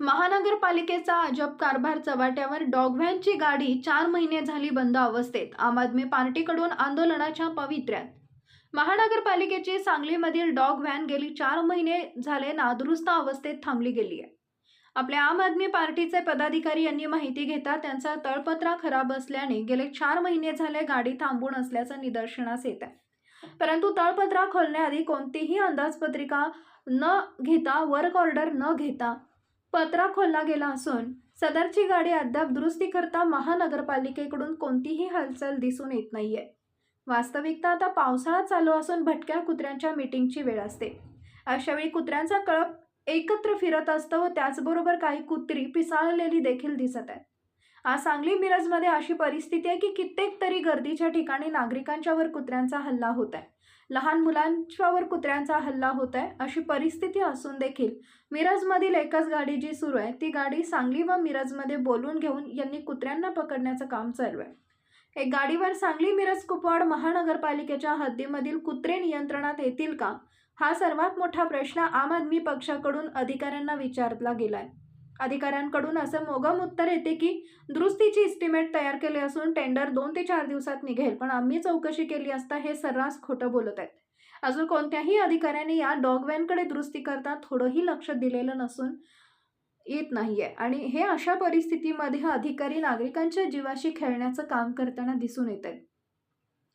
महानगरपालिकेचा अजब कारभार चव्हाट्यावर डॉग व्हॅनची गाडी चार महिने झाली बंद अवस्थेत. आम आदमी पार्टीकडून आंदोलनाच्या पवित्र्यात. महानगरपालिकेची सांगलीमधील डॉग व्हॅन गेली चार महिने झाले नादुरुस्त अवस्थेत थांबली गेली आहे आपल्या आम आदमी पार्टीचे पदाधिकारी यांनी माहिती घेता त्यांचा तळपत्रा खराब असल्याने गेले चार महिने झाले गाडी थांबून असल्याचं निदर्शनास येत आहे. परंतु तळपत्रा खोलण्याआधी कोणतीही अंदाजपत्रिका न घेता वर्क ऑर्डर न घेता पत्रा खोलला गेला असून सदरची गाडी अद्याप दुरुस्ती करता महानगरपालिकेकडून कोणतीही हालचाल दिसून येत नाहीये. वास्तविकता आता पावसाळा चालू असून भटक्या कुत्र्यांच्या मीटिंगची वेळ असते. अशावेळी कुत्र्यांचा कळप एकत्र फिरत असतं व त्याचबरोबर काही कुत्री पिसाळलेली देखील दिसत आहेत. आज सांगली मिरजमध्ये अशी परिस्थिती आहे की कित्येक तरी गर्दीच्या ठिकाणी नागरिकांच्यावर कुत्र्यांचा हल्ला होत आहे. लहान मुलांच्यावर कुत्र्यांचा हल्ला होत आहे अशी परिस्थिती असून देखील मिरजमधील एकच गाडी जी सुरू आहे ती गाडी सांगली व मिरजमध्ये बोलून घेऊन यांनी कुत्र्यांना पकडण्याचं काम चालू आहे. एक गाडीवर सांगली मिरज कुपवाड महानगरपालिकेच्या हद्दीमधील कुत्रे नियंत्रणात येतील का? हा सर्वात मोठा प्रश्न आम आदमी पक्षाकडून अधिकाऱ्यांना विचारला गेलाय. अधिकाऱ्यांकडून असं मोगम उत्तर येते की दुरुस्तीची इस्टिमेट तयार केले असून टेंडर दोन ते चार दिवसात निघेल पण आम्ही चौकशी केली असता हे सर्रास खोटं बोलत आहेत. अजून कोणत्याही अधिकाऱ्याने या डॉग व्हॅनकडे दुरुस्ती करता थोडंही लक्ष दिलेलं नसून येत नाही आहे आणि हे अशा परिस्थितीमध्ये अधिकारी नागरिकांच्या जीवाशी खेळण्याचं काम करताना दिसून येत आहेत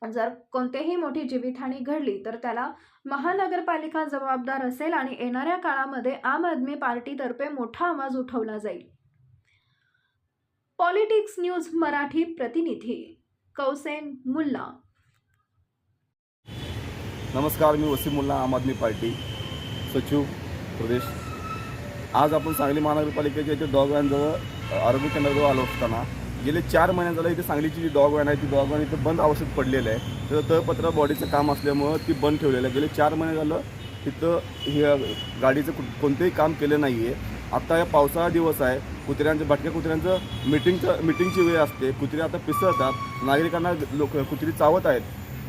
जर कोणतेही मोठी जीवितहानी घडली तर त्याला महानगरपालिका जबाबदार असेल आणि येणाऱ्या काळामध्ये आम आदमी पार्टीतर्फे मोठा आवाज उठवला जाईल. पॉलिटिक्स न्यूज मराठी प्रतिनिधी कौसेन मुल्ला. नमस्कार मी वसीम मुल्ला आम आदमी पार्टी सचिव प्रदेश. आज आपण सांगली महानगरपालिकेच्या इथे डॉग व्हॅनजवळ आरोग्य केंद्राजवळ आलो असताना गेले चार महिन्यात झालं इथे सांगलीची जी डॉग वॅन आहे ती डॉग व्हॅन इथं बंद अवस्थेत पडलेलं आहे. त्याचं तळपत्र बॉडीचं काम असल्यामुळं ती बंद ठेवलेलं आहे. गेले चार महिने झालं तिथं हे गाडीचं कु- कोणतंही काम केलं नाही आहे आत्ता या पावसाळा दिवस आहे. कुत्र्यांचं भटक्या कुत्र्यांचं मिटिंगचं मिटिंगची वेळ असते. कुत्रे आता पिसळतात. नागरिकांना लोक कुत्री चावत आहेत.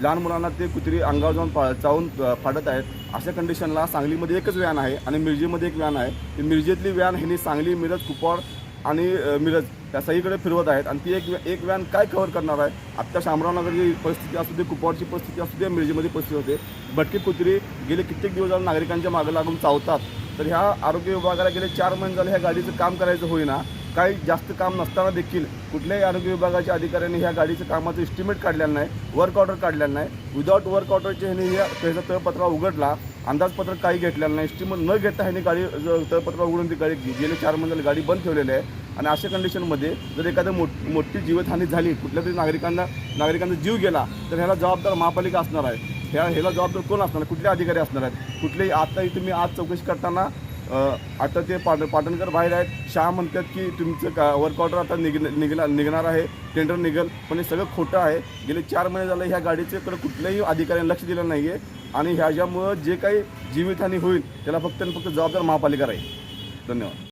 लहान मुलांना ते कुत्री अंगावर जाऊन पा चावून फाडत आहेत. अशा कंडिशनला सांगलीमध्ये एकच व्हॅन आहे आणि मिरजेमध्ये एक व्हॅन आहे. ती मिरजेतली व्हॅन हिने सांगली मिरज कुपवाड आणि मिरज त्या सगळीकडे फिरवत आहेत. आणि ती एक एक व्हॅन काय कव्हर करणार आहे? आत्ता शामरावनगरची परिस्थिती असू दे कुपवाडची परिस्थिती असू दे मिरजेमध्ये परिस्थिती होते भटकी कुत्री गेले कित्येक दिवस झाले नागरिकांच्या मागे लागून चावतात. तर ह्या आरोग्य विभागाला गेले चार महिने झाले ह्या गाडीचं काम करायचं होईना. काही जास्त काम नसताना देखील कुठल्याही आरोग्य विभागाच्या अधिकाऱ्यांनी ह्या गाडीचं कामाचं एस्टिमेट काढलेलं नाही वर्क ऑर्डर काढलेलं नाही. विदाऊट वर्क ऑर्डरचे ह्यांनी ह्या त्याचा तळपत्रा उघडला. अंदाजपत्रक काही घेतलेलं नाही. एस्टिमेट न घेता ह्यांनी गाडी तळपत्र उघडून ती गाडी गेले चार महिन्याला गाडी बंद ठेवलेली आहे. आणि अशा कंडिशनमध्ये जर एखादं मोठ मोठी जीवितहानी झाली कुठल्या तरी नागरिकांना नागरिकांचा जीव गेला तर ह्याला जबाबदार महापालिका असणार आहे. ह्या ह्याला जबाबदार कोण असणार? कुठले अधिकारी असणार आहेत? कुठलेही आता तुम्ही आज चौकशी करताना आता ते पाट पाटणकर बाहेर आहेत शहा म्हणतात की तुमचं का वर्कआउटर आता निघ निघणार निघणार आहे टेंडर निघेल पण हे सगळं खोटं आहे. गेले चार महिने झाले ह्या गाडीच्याकडे कुठल्याही अधिकाऱ्यांनी लक्ष दिलं नाही आहे आणि ह्याच्यामुळं जे काही जीवितहानी होईल त्याला फक्त आणि फक्त जबाबदार महापालिका राहील. धन्यवाद.